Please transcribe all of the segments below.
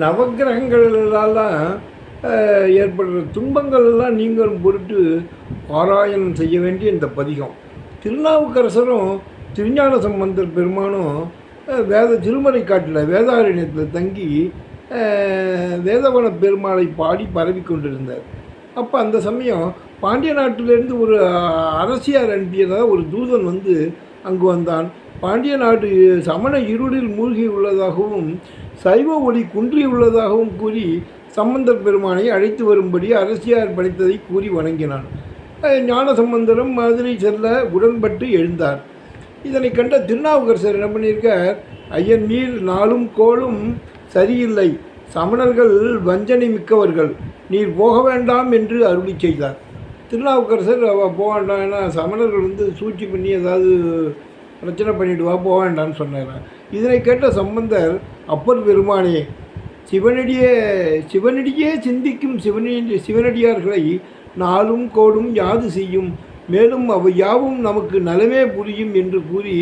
நவக்கிரகங்களால் ஏற்படுற துன்பங்களெல்லாம் நீங்களும் பொருட்டு பாராயணம் செய்ய வேண்டிய இந்த பதிகம். திருநாவுக்கரசரும் திருஞான சம்பந்தர் பெருமானும் வேத திருமறை காட்டில் வேதாரண்யத்தில் தங்கி வேதவன பெருமாளை பாடி பரவி கொண்டிருந்தார். அப்போ அந்த சமயம் பாண்டிய நாட்டிலேருந்து ஒரு அரசியார் அனுப்பியதாக ஒரு தூதன் வந்து அங்கு வந்தான். பாண்டிய நாடு சமண இருளில் மூழ்கி உள்ளதாகவும் சைவ ஒளி குன்றி உள்ளதாகவும் கூறி சம்பந்தர் பெருமானை அழைத்து வரும்படி அரசியார் படைத்ததை கூறி வணங்கினான். ஞான சம்பந்தரும் மதுரை செல்ல உடன்பட்டு எழுந்தார். இதனை கண்ட திருநாவுக்கரசர் என்ன பண்ணியிருக்கார்? ஐயன் நீர் நாளும் கோளும் சரியில்லை. சமணர்கள் வஞ்சனை மிக்கவர்கள். நீர் போக வேண்டாம் என்று அருளி செய்தார். திருநாவுக்கரசர் அவள் போக வேண்டாம். ஏன்னா சமணர்கள் வந்து சூழ்ச்சி பண்ணி ஏதாவது பிரச்சனை பண்ணிவிடுவா போக வேண்டாம்னு சொன்னார். இதனை கேட்ட சம்பந்தர் அப்பர் பெருமானே சிவனடிய சிவனடியே சிந்திக்கும் சிவனடி சிவனடியார்களை நாளும் கோடும் யாது செய்யும். மேலும் அவை யாவும் நமக்கு நலமே புரியும் என்று கூறி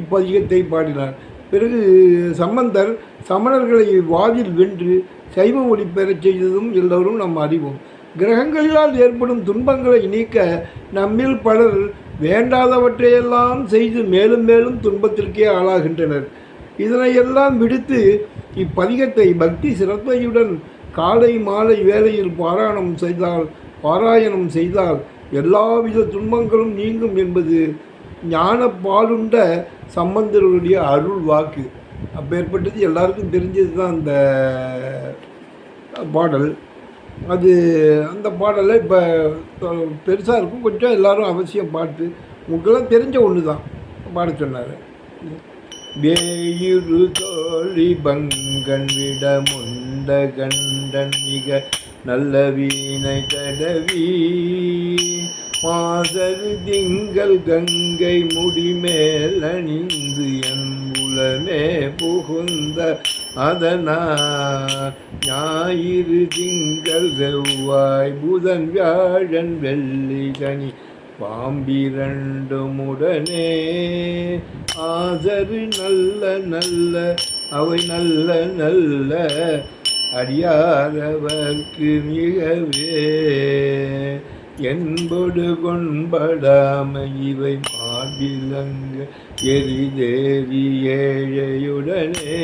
இப்பதிகத்தை பாடினார். பிறகு சம்பந்தர் சமணர்களை வாதில் வென்று சைவ ஒளி பெறச் செய்ததும் எல்லோரும் நாம் அறிவோம். கிரகங்களினால் ஏற்படும் துன்பங்களை நீக்க நம்மில் பலர் வேண்டாதவற்றையெல்லாம் செய்து மேலும் மேலும் துன்பத்திற்கே ஆளாகின்றனர். இதனையெல்லாம் விடுத்து இப்பதிகத்தை பக்தி சிரத்தையுடன் காலை மாலை வேளையில் பாராயணம் செய்தால் பாராயணம் செய்தால் எல்லாவித துன்பங்களும் நீங்கும் என்பது ஞான பாலுண்ட சம்பந்தருடைய அருள் வாக்கு. அப்பேற்பட்டது எல்லாருக்கும் தெரிஞ்சது தான் அந்த பாடல். அது அந்த பாடலை இப்போ பெருசாக இருக்கும். கொஞ்சம் எல்லாரும் அவசியம் பாட்டு. உங்களுக்கெல்லாம் தெரிஞ்ச ஒன்று தான் பாட சொன்னார். வேயுரு தோழி பங்கன் விட முண்ட கண்டன் மிக நல்ல வீணை தடவி. மாசரு திங்கள் கங்கை முடிமேலணிந்து என் உலமே புகுந்த அதனா. ஞாயிறு திங்கள் செவ்வாய் புதன் வியாழன் வெள்ளி சனி பாம்பிரண்டுமுடனே. ஆசரு நல்ல நல்ல அவை நல்ல நல்ல அறியாதவர்க்கு மிகவே. என்பொடு கொண்படாமை இவை மாடிலங்க எரிதேவி ஏழையுடனே.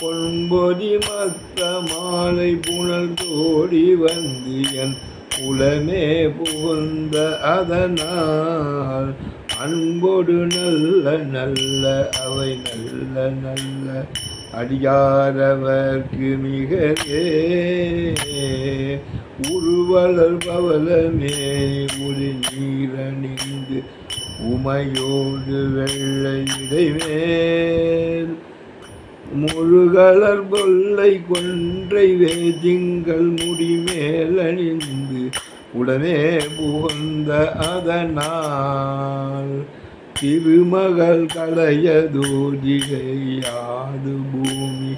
பொன்பொதி மத்த மாலை புனல் தோடி வந்து என் புலமே புகுந்த அதனால் அன்போடு நல்ல நல்ல அவை நல்ல நல்ல அடியாரவர்க்கு மிகவே. உருவலர் பவலமே உரு நீரணிந்து உமையோடு வெள்ளை இடைமேல் முழுகலர் கொல்லை கொன்றை வேதிங்கள் முடிமேலணிந்து உடனே புகுந்த அதனால் திருமகள் கலையதோதிகையாது பூமி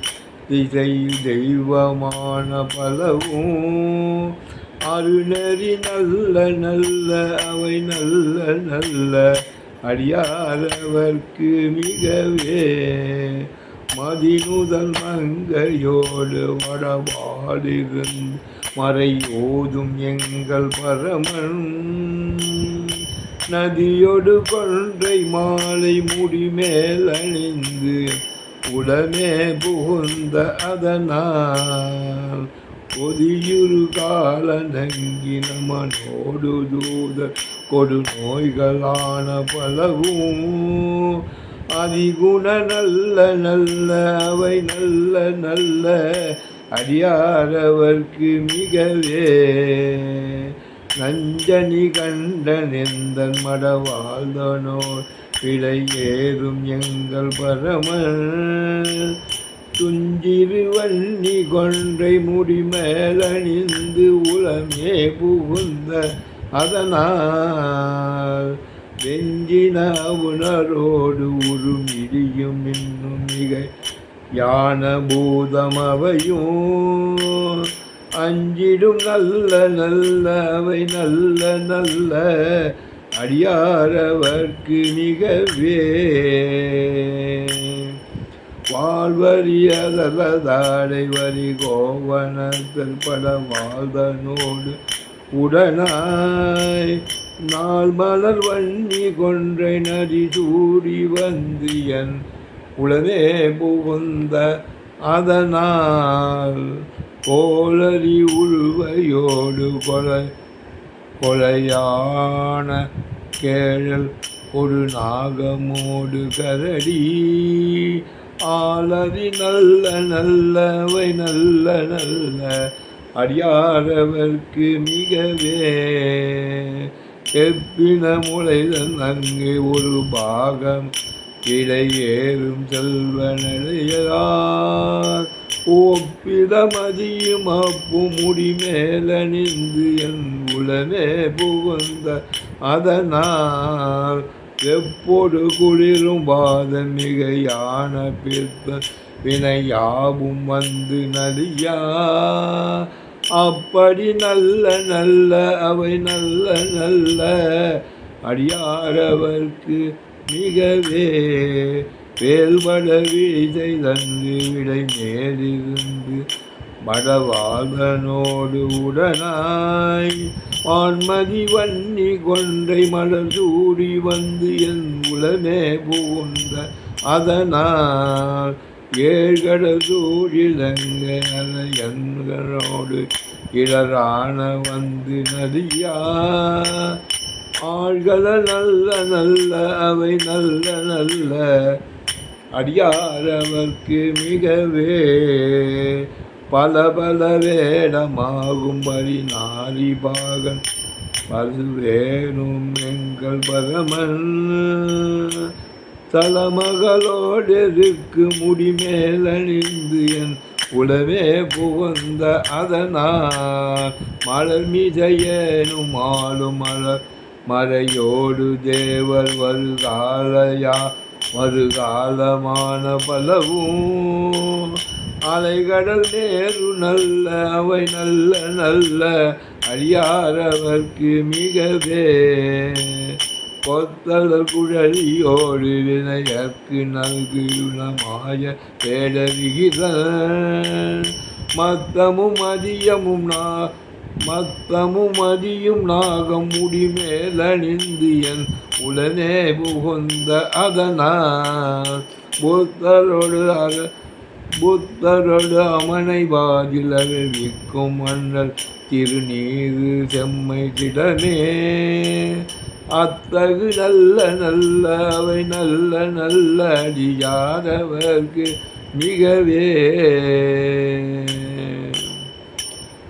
திசை தெய்வமான பலவும். அருணறி நல்ல நல்ல அவை நல்ல நல்ல அடியாரவர்க்கு மிகவே. மதினுதல் மங்கையோடு வடவாடிருந்து மறை ஓதும் எங்கள் பரமன். நதியொடு கொன்றை மாலை முடிமேல் அணிந்து உடனே புகுந்த அதனால் பொதியுரு கால நங்கின மனோடு தூத கொடு நோய்களான பலவும் அதிகுண நல்ல நல்ல அவை நல்ல நல்ல அடியாரவர்க்கு மிகவே. நஞ்சனி கண்டன் கண்டனெந்தன் மடவாழ்தனோர் பிழை ஏறும் எங்கள் பரமன். துஞ்சிரு வன்னி கொன்றை முடிமேலணிந்து உலமே புகுந்த அதனால் வெஞ்சின உணரோடு உருமிடியும் இன்னும் மிக யான பூதம் அஞ்சிடும் நல்ல நல்ல அவை நல்ல நல்ல அடியாரவர்க்கு மிகவே. வாழ்வரியதலதாடை வரி கோவணத்தில் பட வாழ்தனோடு உடனாய் நாள் மலர் வன்னி கொன்றை நரி சூடி வந்து என் உளவே புகுந்த அதனால் கோளறி உழுவையோடு கொலை கொலையான கேழல் ஒரு நாகமோடு கரடி. ஆளறி நல்ல நல்லவை நல்ல நல்ல அடியாரவர்க்கு மிகவே செப்பின முளைதன் அங்கு ஒரு பாகம் இடையேறும் செல்வ செல்வனையார் ஒப்பிடமதியும் அப்பு முடி மேலணிந்து என் உளமே புகுந்த அதனால் எப்போது குளிரும் பாத மிகையான பிற்ப வினை யாவும் வந்து நலியா. அப்படி நல்ல நல்ல அவை நல்ல நல்ல அடியாரவர்க்கு மிகவே வேல்பட வீதை தந்து விடை மேலிருந்து மடவாதனோடு உடனாய் வான்மதி வன்னி கொன்றை மலர் வந்து என் உலமே புகுந்த அதனால் ஏழ்கடல் சூழிலங்க அலையன்களோடு வந்து நதியா ஆள்கள நல்ல நல்ல அவை நல்ல நல்ல அடியாரவர்க்கு மிகவே. பல பல வேடமாகும்படி நாரி பாகன் பல்வேணும் எங்கள் பரமன். தலமகளோடு இருக்கு முடிமேலணிந்து என் உடவே புகுந்த அதனால் மலர் மிதையேனும் ஆளும் மலர் மறையோடு தேவர் வருகாலையா வருகாலமான பலவும். அலைகடல் நேரு நல்ல அவை நல்ல நல்ல அடியாரவர்க்கு மிகவே. கொத்தளர் குழலியோடு வினையற்கு நல்குணமாய பேடவிகித மத்தமும் அதியமும் நா மத்தமும் அதியும் நாகம் முடிமேலணிந்து என் உடனே புகுந்த அதனால். புத்தரோடு அர புத்தரோடு அமனை வாதில் அறிவிக்கும் மன்னல் திருநீறு செம்மை திடனே அத்தகு நல்ல நல்லவை நல்ல நல்ல அடியாதவர்க்கு மிகவே.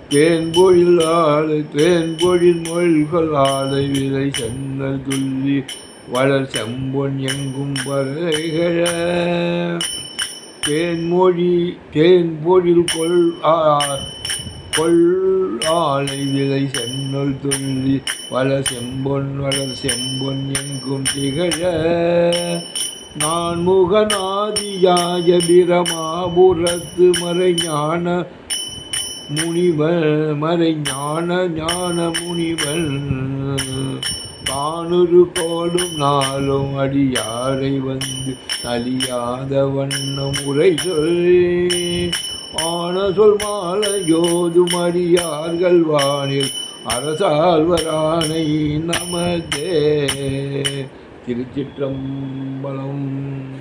தேன்பொழில் ஆளு தேன்பொழில் மொழிகள் ஆலை விலை சென்னல் துள்ளி வளர் செம்பொன் எங்கும் பறவைகள தேன்மொழி தேன்பொழில் கொள் கொள்ளாலை விலை சென்னல் துள்ளி வள செம்பொன் வளர் செம்பொன் எங்கும் திகழ. நான் முகநாதியாய பிரமாபுரத்து மறைஞான முனிவர் மறைஞான ஞான ஞான முனிவர் தானொரு கோடும் நாளும் அடியாரை வந்து அழியாத வண்ணம் உரை சொல்லி ஆன சொல் மாலையோதும் அடியார்கள் வானில் அரசால்வரானை நமதே. திருச்சிற்றம்பலம்.